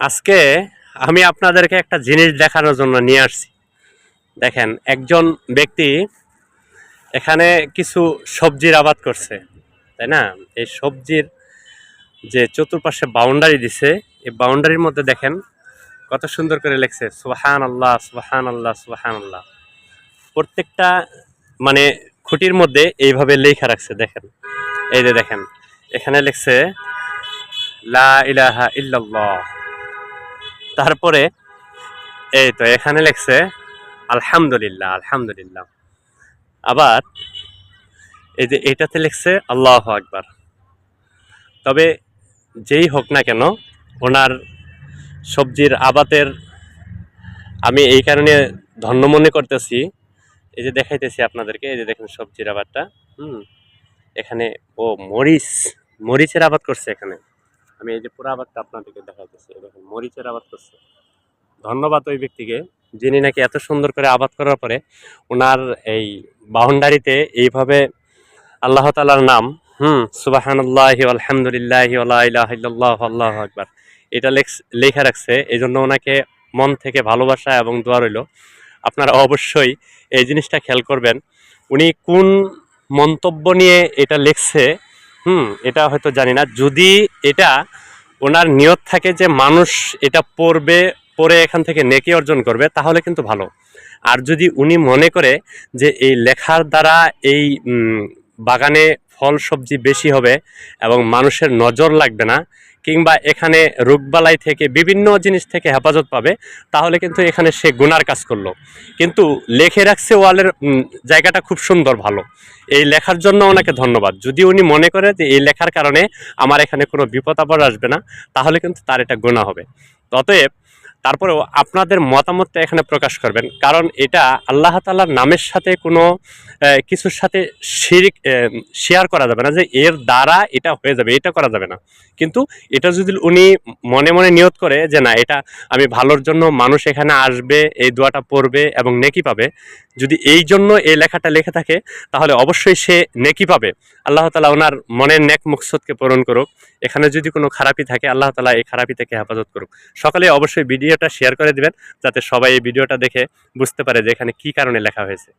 আজকে আমি আপনাদেরকে একটা জিনিস দেখানোর জন্য নিয়ে আসছি। দেখেন, একজন ব্যক্তি এখানে কিছু সবজির আবাদ করছে, তাই না? এই সবজির যে চতুর্পাশে বাউন্ডারি দিছে, এই বাউন্ডারির মধ্যে দেখেন কত সুন্দর করে লেখছে সুবাহান আল্লাহ সুবাহান আল্লাহ সুবাহান আল্লাহ প্রত্যেকটা মানে খুঁটির মধ্যে এইভাবে লেখা রাখছে, দেখেন। এই যে দেখেন, এখানে লিখছে, লা ইলাহা ইল্লাল্লাহ। তারপরে, এই তো এখানে লেখছে, আলহামদুলিল্লাহ আলহামদুলিল্লাহ। আবার এই যে এটাতে লিখছে, আল্লাহ আকবার। তবে যেই হোক না কেন, ওনার সবজির আবাদের আমি এই কারণে ধন্য মনে করতেছি। এই যে দেখাইতেছি আপনাদেরকে, এই যে দেখেন সবজির আবাদটা, হুম, এখানে ও মরিচ, মরিচের আবাদ করছে এখানে। আমি এই যে পুরো আবাদটা আপনাদেরকে দেখাইতেছি দেখেন, মরিচের আবাদ করছে। ধন্যবাদ ওই ব্যক্তিকে, যিনি নাকি এত সুন্দর করে আবাদ করার পরে ওনার এই বাউন্ডারিতে এইভাবে আল্লাহ তালার নাম, হুম সুবাহান্লাহ আলহামদুলিল্লাহ আল্লাহ আল্লাহ আকবার, এটা লেখ- লেখা রাখছে। এই জন্য ওনাকে মন থেকে ভালোবাসা এবং দোয়া রইল। আপনারা অবশ্যই এই জিনিসটা খেয়াল করবেন, উনি কোন মন্তব্য নিয়ে এটা লিখছে হুম, এটা হয়তো জানি না। যদি এটা ওনার নিয়ত থাকে যে মানুষ এটা পড়বে পরে এখান থেকে নেকি অর্জন করবে, তাহলে কিন্তু ভালো। আর যদি উনি মনে করে যে এই লেখার দ্বারা এই বাগানে ফল সবজি বেশি হবে এবং মানুষের নজর লাগবে না কিংবা এখানে রোগবালাই থেকে বিভিন্ন জিনিস থেকে হেফাজত পাবে, তাহলে কিন্তু এখানে সে গুনার কাজ করল। কিন্তু লেখে রাখছে ওয়ালের জায়গাটা খুব সুন্দর ভালো। এই লেখার জন্য ওনাকে ধন্যবাদ। যদি উনি মনে করে যে এই লেখার কারণে আমার এখানে কোনো বিপদ আপদ আসবে না, তাহলে কিন্তু তার এটা গোনা হবে। অতএব তারপরেও আপনাদের মতামতটা এখানে প্রকাশ করবেন। কারণ এটা আল্লাহ তালার নামের সাথে কোনো কিছুর সাথে শিরিক শেয়ার করা যাবে না যে এর দ্বারা এটা হয়ে যাবে, এটা করা যাবে না। কিন্তু এটা যদি উনি মনে মনে নিয়ত করে যে না, এটা আমি ভালোর জন্য মানুষ এখানে আসবে, এই দোয়াটা পড়বে এবং নেকি পাবে, যদি এই জন্য এই লেখাটা লেখে থাকে, তাহলে অবশ্যই সে নেকি পাবে। আল্লাহ তালা ওনার মনের নেক মুকসদকে পূরণ করুক। এখানে যদি কোনো খারাপি থাকে, আল্লাহ তালা এই খারাপি থেকে হেফাজত করুক। সকালে অবশ্যই ভিডিওটা শেয়ার করে দিবেন, যাতে সবাই এই ভিডিওটা দেখে বুঝতে পারে যে এখানে কী কারণে লেখা হয়েছে।